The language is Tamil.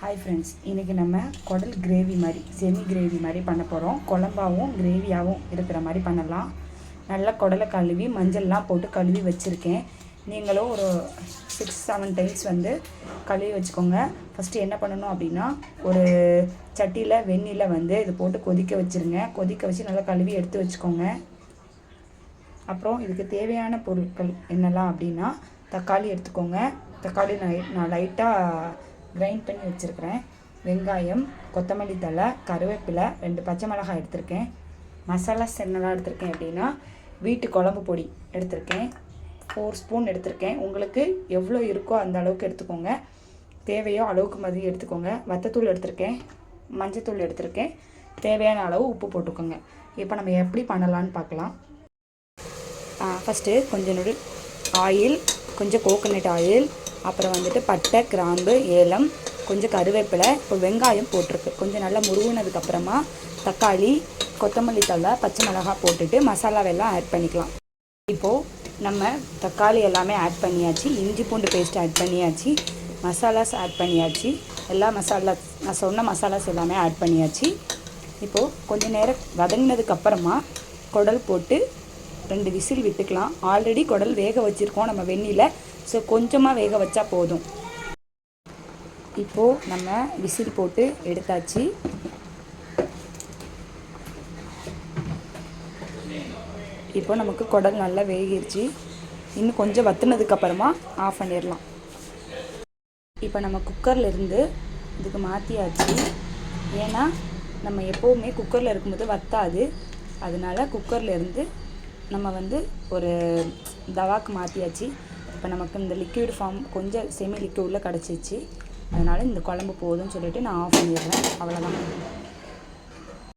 ஹாய் ஃப்ரெண்ட்ஸ் இன்றைக்கி நம்ம குடல் கிரேவி மாதிரி செமி கிரேவி மாதிரி பண்ண போகிறோம் குழம்பாவும் கிரேவியாகவும் இருக்கிற மாதிரி பண்ணலாம். நல்லா குடலை கழுவி மஞ்சள்லாம் போட்டு கழுவி வச்சுருக்கேன். நீங்களும் ஒரு சிக்ஸ் செவன் டைம்ஸ் வந்து கழுவி வச்சுக்கோங்க. ஃபஸ்ட்டு என்ன பண்ணணும் அப்படின்னா ஒரு சட்டியில் வெந்நில வந்து இது போட்டு கொதிக்க வச்சுருங்க. கொதிக்க வச்சு நல்லா கழுவி எடுத்து வச்சுக்கோங்க. அப்புறம் இதுக்கு தேவையான பொருட்கள் என்னெல்லாம் அப்படின்னா தக்காளி எடுத்துக்கோங்க. தக்காளி நான் நான் லைட்டாக கிரைண்ட் பண்ணி வச்சுருக்கிறேன். வெங்காயம் கொத்தமல்லி தழை கருவேப்பிலை ரெண்டு பச்சை மிளகாய் எடுத்திருக்கேன். மசாலாஸ் என்னெல்லாம் எடுத்திருக்கேன் அப்படின்னா வீட்டு குழம்பு பொடி எடுத்திருக்கேன். ஃபோர் ஸ்பூன் எடுத்திருக்கேன். உங்களுக்கு எவ்வளோ இருக்கோ அந்த அளவுக்கு எடுத்துக்கோங்க. தேவையோ அளவுக்கு மாதிரி எடுத்துக்கோங்க. வத்தத்தூள் எடுத்திருக்கேன். மஞ்சத்தூள் எடுத்திருக்கேன். தேவையான அளவு உப்பு போட்டுக்கோங்க. இப்போ நம்ம எப்படி பண்ணலான்னு பார்க்கலாம். ஃபஸ்ட்டு கொஞ்சம் நொடி ஆயில் கொஞ்சம் கோகோனட் ஆயில் அப்புறம் வந்துட்டு பட்டை கிராம்பு ஏலம் கொஞ்சம் கருவேப்பிலை இப்போ வெங்காயம் போட்டிருக்கு. கொஞ்சம் நல்லா முருகுனதுக்கப்புறமா தக்காளி கொத்தமல்லி தழை பச்சை மிளகாய் போட்டுட்டு மசாலாவெல்லாம் ஆட் பண்ணிக்கலாம். இப்போது நம்ம தக்காளி எல்லாமே ஆட் பண்ணியாச்சு இஞ்சி பூண்டு பேஸ்ட் ஆட் பண்ணியாச்சு மசாலாஸ் ஆட் பண்ணியாச்சு எல்லா மசாலா நான் சொன்ன மசாலாஸ் எல்லாமே ஆட் பண்ணியாச்சு. இப்போது கொஞ்சம் நேரம் வதங்கினதுக்கப்புறமா குடல் போட்டு ரெண்டு விசில் விட்டுக்கலாம். ஆல்ரெடி குடல் வேக வச்சுருக்கோம் நம்ம வெந்நில ஸோ கொஞ்சமாக வேக வச்சா போதும். இப்போது நம்ம விசில் போட்டு எடுத்தாச்சு. இப்போ நமக்கு குடல் நல்லா வேகிருச்சு. இன்னும் கொஞ்சம் வத்துனதுக்கப்புறமா ஆஃப் பண்ணிடலாம். இப்போ நம்ம குக்கரில் இருந்து இதுக்கு மாற்றியாச்சு ஏன்னா நம்ம எப்போவுமே குக்கரில் இருக்கும்போது வத்தாது. அதனால குக்கர்லேருந்து நம்ம வந்து ஒரு தவாக்கு மாற்றியாச்சு இப்போ நமக்கு இந்த லிக்விட் ஃபார்ம் கொஞ்சம் செமி லிக்விடில் கிடச்சிச்சு. அதனால் இந்த குழம்பு போதும்னு சொல்லிட்டு நான் ஆஃப் பண்ணிடுறேன். அவ்வளோதான்